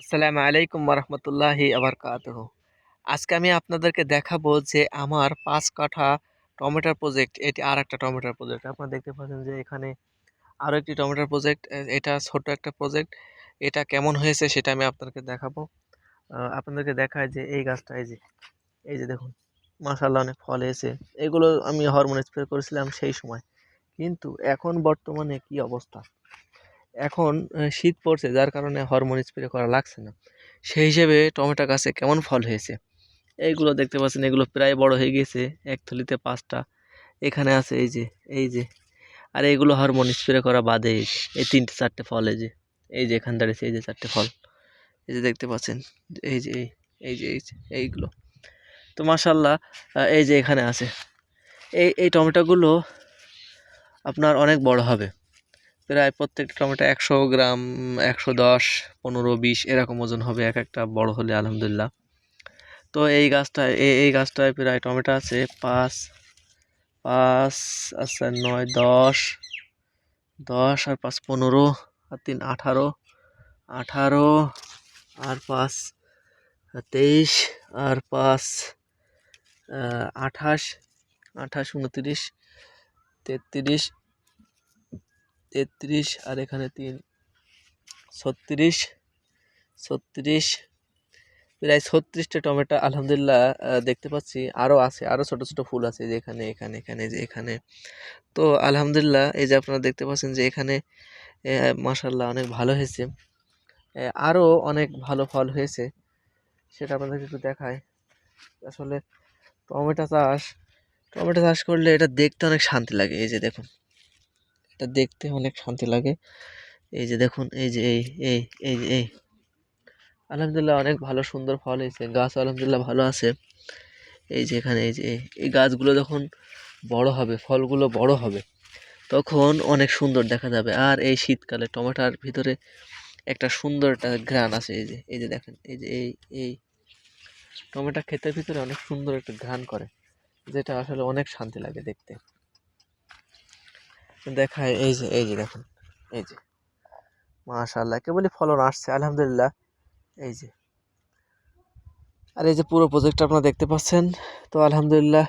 আসসালামু আলাইকুম রহমতুল্লাহি আবরকাতহ আজকে আমি আপনাদেরকে দেখাবো যে আমার পাঁচ কাঠা টমেটোর প্রজেক্ট এটি আর একটা টমেটোর প্রজেক্ট আপনারা দেখতে পাচ্ছেন যে এখানে আরও একটি টমেটোর প্রজেক্ট এটা ছোট একটা প্রজেক্ট এটা কেমন হয়েছে সেটা আমি আপনাদেরকে দেখাবো। আপনাদেরকে দেখায় যে এই গাছটা, এই যে এই যে দেখুন মাসাল্লাহ অনেক ফল এসে এগুলো আমি হরমোন স্প্রে করেছিলাম সেই সময়। কিন্তু এখন বর্তমানে কি অবস্থা? এখন শীত পড়ছে, যার কারণে হরমোন স্প্রে করা লাগছে না। সেই হিসেবে টমেটো গাছে কেমন ফল হয়েছে? এইগুলো দেখতে পাচ্ছেন, এগুলো প্রায় বড় হয়ে গেছে এক থলিতে পাঁচটা। এখানে আছে এই যে এই যে। আর এইগুলো হরমোন স্প্রে করা বাদে এই তিনটে, চারটে ফল, এই যে এই যে এখান দাঁড়িয়েছে এই যে চারটে ফল। এই যে দেখতে পাচ্ছেন, এই যে, এই এই যে এই যে, এইগুলো। তো মাসাল্লাহ এই যে এখানে আছে। এই এই টমেটোগুলো আপনার অনেক বড় হবে। প্রায় প্রত্যেকটা টমেটো একশো গ্রাম, একশো দশ, পনেরো, বিশ, এরকম ওজন হবে এক একটা, বড় হলে আলহামদুলিল্লাহ। তো এই গাছটায় এই এই গাছটায় প্রায় টমেটো আছে পাঁচ পাঁচ আচ্ছা নয়, দশ দশ আর পাঁচ পনেরো, আর তিন আঠারো আঠারো, আর পাঁচ তেইশ, আর পাঁচ আঠাশ আঠাশ, উনত্রিশ, তেত্রিশ তেত্রিশ আর এখানে তিন। ছত্রিশ ছত্রিশ, প্রায় ছত্রিশটা টমেটো, আলহামদুলিল্লাহ দেখতে পাচ্ছি। আরও আছে আরও ছোট ছোট ফুল আছে যে এখানে এখানে এখানে, যে এখানে। তো আলহামদুলিল্লাহ, এই যে আপনারা দেখতে পাচ্ছেন যে এখানে মাসাল্লাহ অনেক ভালো হয়েছে। আরও অনেক ভালো ফল হয়েছে। সেটা আপনাদেরকে একটু দেখায় আসলে টমেটো চাষ টমেটো চাষ করলে এটা দেখতে অনেক শান্তি লাগে। এই যে দেখুন। এটা দেখতে অনেক শান্তি লাগে। এই যে দেখুন, এই যে এই এই এই এই। আলহামদুলিল্লাহ অনেক ভালো সুন্দর ফল হয়েছে। গাছ আলহামদুলিল্লাহ ভালো আছে। এই যে এখানে, এই যে এই- এই গাছগুলো যখন বড় হবে, ফলগুলো বড় হবে, তখন অনেক সুন্দর দেখা যাবে। আর এই শীতকালে টমেটোর ভিতরে একটা সুন্দর একটা ঘ্রাণ আছে। এই যে এই যে দেখেন, এই যে এই এই। টমেটো ক্ষেতের ভিতরে অনেক সুন্দর একটা ঘ্রাণ করে, যেটা আসলে অনেক শান্তি লাগে দেখতে। দেখায়, এই যে এই যে দেখুন, এই যে। মাশাআল্লাহ, কেবলই ফলন আসছে, আলহামদুলিল্লাহ। এই যে। আর এই যে পুরো প্রজেক্টটা আপনারা দেখতে পাচ্ছেন, তো আলহামদুলিল্লাহ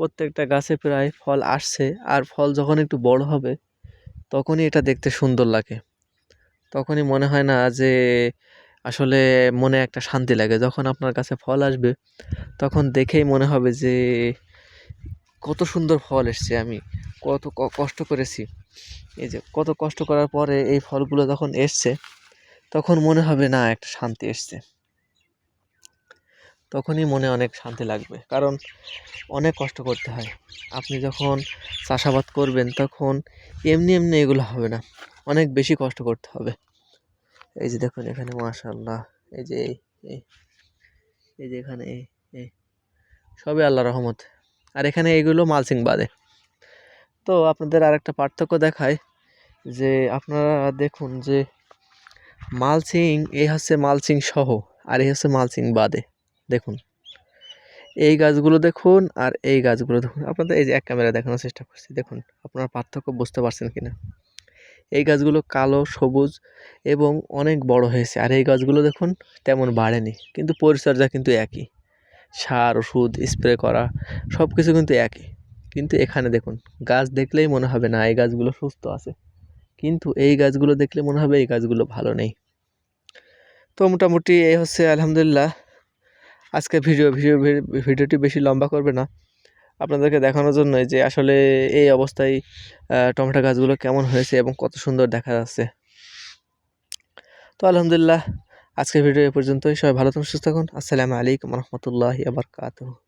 প্রত্যেকটা গাছে প্রায় ফল আসছে, আর ফল যখন একটু বড় হবে, তখনই এটা দেখতে সুন্দর লাগে। তখনই মনে হয় না যে আসলে মনে একটা শান্তি লাগে। যখন আপনার কাছে ফল আসবে, তখন দেখেই মনে হবে যে কত সুন্দর ফল এসছে, আমি কত কষ্ট করেছি। এই যে কত কষ্ট করার পরে এই ফলগুলো যখন এসছে, তখন মনে হবে, না, একটা শান্তি এসছে। তখনই মনে অনেক শান্তি লাগবে। কারণ অনেক কষ্ট করতে হয়। আপনি যখন চাষাবাদ করবেন, তখন এমনি এমনি এগুলো হবে না। অনেক বেশি কষ্ট করতে হবে। এই যে দেখুন এখানে মাশাল্লাহ এই যে এই এই যে এখানে, এই সবই আল্লাহ রহমত। আর এখানে এইগুলো মালসিং বাদে। তো আপনাদের আরেকটা পার্থক্য দেখায় যে আপনারা দেখুন যে মালচিং এই হচ্ছে মালচিং সহ আর এই হচ্ছে মালচিং বাদে। দেখুন, এই গাছগুলো দেখুন আর এই গাছগুলো দেখুন। আপনাদের এই যে এক ক্যামেরা দেখানোর চেষ্টা করছি, দেখুন আপনারা পার্থক্য বুঝতে পারছেন কি না এই গাছগুলো কালো, সবুজ এবং অনেক বড় হয়েছে আর এই গাছগুলো দেখুন তেমন বাড়েনি, কিন্তু পরিচর্যা কিন্তু একই। সার, ওষুধ, স্প্রে করা সব কিছু কিন্তু একই। কিন্তু এখানে দেখুন, গাছ দেখলেই মনে হবে না, এই গাছগুলো সুস্থ আছে। কিন্তু এই গাছগুলো দেখলে মনে হবে এই গাছগুলো ভালো নেই। তো মোটামুটি এই হচ্ছে আলহামদুলিল্লাহ। আজকে ভিডিও ভিডিও, ভিডিওটি বেশি লম্বা করবে না। আপনাদেরকে দেখানোর জন্যই যে আসলে এই অবস্থায় টমেটো গাছগুলো কেমন হয়েছে এবং কত সুন্দর দেখা যাচ্ছে। তো আলহামদুলিল্লাহ, আজকের ভিডিও এ পর্যন্তই। সবাই ভালো থাকুন, সুস্থ থাকুন। আসসালামু আলাইকুম রহমতুল্লাহি আবরকাতুহ